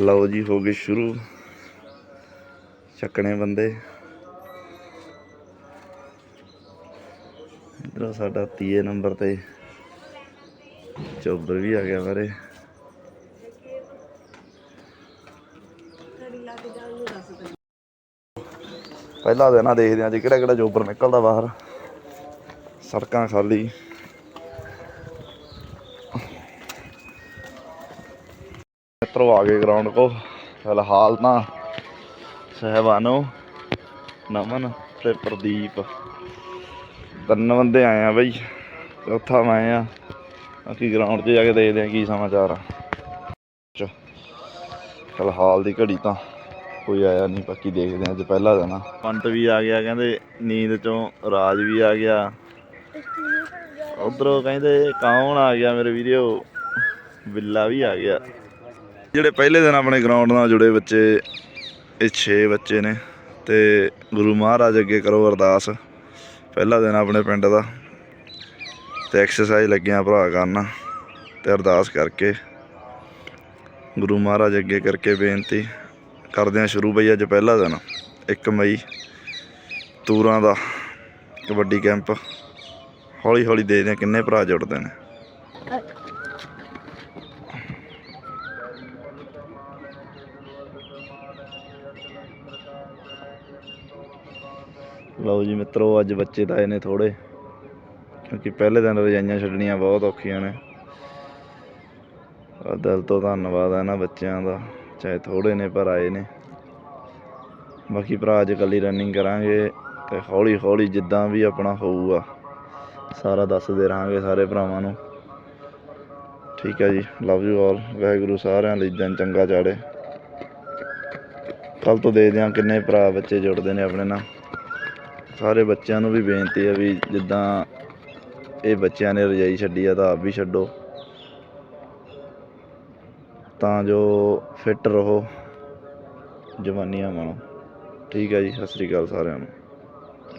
ਲਓ ਜੀ, ਹੋ ਗਏ ਸ਼ੁਰੂ। ਚੱਕਣੇ ਬੰਦੇ। ਇਧਰ ਸਾਡਾ ਤੀਏ ਨੰਬਰ ਤੇ ਚੋਬਰ ਵੀ ਆ ਗਿਆ ਬਾਰੇ ਪਹਿਲਾ ਦਿਨ ਆ ਦੇਖਦੇ ਆ ਜੀ ਕਿਹੜਾ ਕਿਹੜਾ ਚੋਬਰ ਨਿਕਲਦਾ ਬਾਹਰ। ਸੜਕਾਂ ਖਾਲੀ। ਮਿੱਤਰੋ ਆ ਗਏ ਗਰਾਊਂਡ ਕੋ ਫਿਲਹਾਲ ਤਾਂ ਸਹਿਬਾਨੋ ਨਮਨ ਤੇ ਪ੍ਰਦੀਪ। ਤਿੰਨ ਬੰਦੇ ਆਏ ਆ ਬਈ, ਚੌਥਾ ਮੈਂ ਆ। ਬਾਕੀ ਗਰਾਊਂਡ 'ਚ ਜਾ ਕੇ ਦੇਖਦੇ ਆ ਕੀ ਸਮਾਚਾਰ ਆ। ਫਿਲਹਾਲ ਦੀ ਘੜੀ ਤਾਂ ਕੋਈ ਆਇਆ ਨਹੀਂ, ਬਾਕੀ ਦੇਖਦੇ ਆ ਅੱਜ ਪਹਿਲਾ ਦਿਨ ਆ। ਪੰਟ ਵੀ ਆ ਗਿਆ, ਕਹਿੰਦੇ ਨੀਂਦ ਚੋਂ ਰਾਜ ਵੀ ਆ ਗਿਆ। ਉਧਰੋਂ ਕਹਿੰਦੇ ਕੌਣ ਆ ਗਿਆ ਮੇਰੇ ਵੀਡੀਓ ਬਿੱਲਾ ਵੀ ਆ ਗਿਆ। ਜਿਹੜੇ ਪਹਿਲੇ ਦਿਨ ਆਪਣੇ ਗਰਾਊਂਡ ਨਾਲ ਜੁੜੇ ਬੱਚੇ, ਇਹ 6 ਬੱਚੇ ਨੇ ਤੇ ਗੁਰੂ ਮਹਾਰਾਜ ਅੱਗੇ ਕਰੋ ਅਰਦਾਸ। ਪਹਿਲਾ ਦਿਨ ਆਪਣੇ ਪਿੰਡ ਦਾ ਤੇ ਐਕਸਰਸਾਈਜ਼ ਲੱਗਿਆ ਭਰਾ ਕਰਨ ਤੇ ਅਰਦਾਸ ਕਰਕੇ ਗੁਰੂ ਮਹਾਰਾਜ ਅੱਗੇ ਕਰਕੇ ਬੇਨਤੀ ਕਰਦੇ ਆ ਸ਼ੁਰੂ ਬਈ ਅੱਜ ਪਹਿਲਾ ਦਿਨ 1 ਮਈ ਤੂਰਾਂ ਦਾ ਕਬੱਡੀ ਕੈਂਪ। ਹੌਲੀ ਹੌਲੀ ਦੇਖਦੇ ਆ ਕਿੰਨੇ ਭਰਾ ਜੁੜਦੇ ਨੇ। ਲਓ ਜੀ ਮਿੱਤਰੋ, ਅੱਜ ਬੱਚੇ ਤਾਂ ਆਏ ਨੇ ਥੋੜੇ ਕਿਉਂਕਿ ਪਹਿਲੇ ਦਿਨ ਰਜਾਈਆਂ ਛੱਡਣੀਆਂ ਬਹੁਤ ਔਖੀਆਂ ਨੇ। ਆ ਦਿਲ ਤੋਂ ਧੰਨਵਾਦ ਆ ਇਹਨਾਂ ਬੱਚਿਆਂ ਦਾ, ਚਾਹੇ ਥੋੜੇ ਨੇ ਪਰ ਆਏ ਨੇ। ਬਾਕੀ ਭਰਾ, ਅੱਜ ਕੱਲੀ ਰਨਿੰਗ ਕਰਾਂਗੇ ਤੇ ਹੌਲੀ ਹੌਲੀ ਜਿੱਦਾਂ ਵੀ ਆਪਣਾ ਹੋਊਗਾ, ਸਾਰਾ ਦੱਸਦੇ ਰਹਾਂਗੇ ਸਾਰੇ ਭਰਾਵਾਂ ਨੂੰ। ਠੀਕ ਹੈ ਜੀ ਲਵ ਯੂ ਆਲ ਵਾਹਿਗੁਰੂ ਸਾਰਿਆਂ ਲਈ ਦਿਨ ਚੰਗਾ ਚਾੜੇ। ਕੱਲ ਤੋਂ ਦੇਖਦੇ ਹਾਂ ਕਿੰਨੇ ਭਰਾ ਬੱਚੇ ਜੁੜਦੇ ਨੇ ਆਪਣੇ ਨਾਲ। ਸਾਰੇ ਬੱਚਿਆਂ ਨੂੰ ਵੀ ਬੇਨਤੀ ਹੈ ਵੀ ਜਿੱਦਾਂ ਇਹ ਬੱਚਿਆਂ ਨੇ ਰਜਾਈ ਛੱਡੀ ਆ ਤਾਂ ਆਪ ਵੀ ਛੱਡੋ। ਤਾਂ ਜੋ ਫਿੱਟ ਰਹੋ ਜਵਾਨੀਆਂ ਮਾਣੋ ਠੀਕ ਹੈ ਜੀ, ਸਤਿ ਸ੍ਰੀ ਅਕਾਲ ਸਾਰਿਆਂ ਨੂੰ।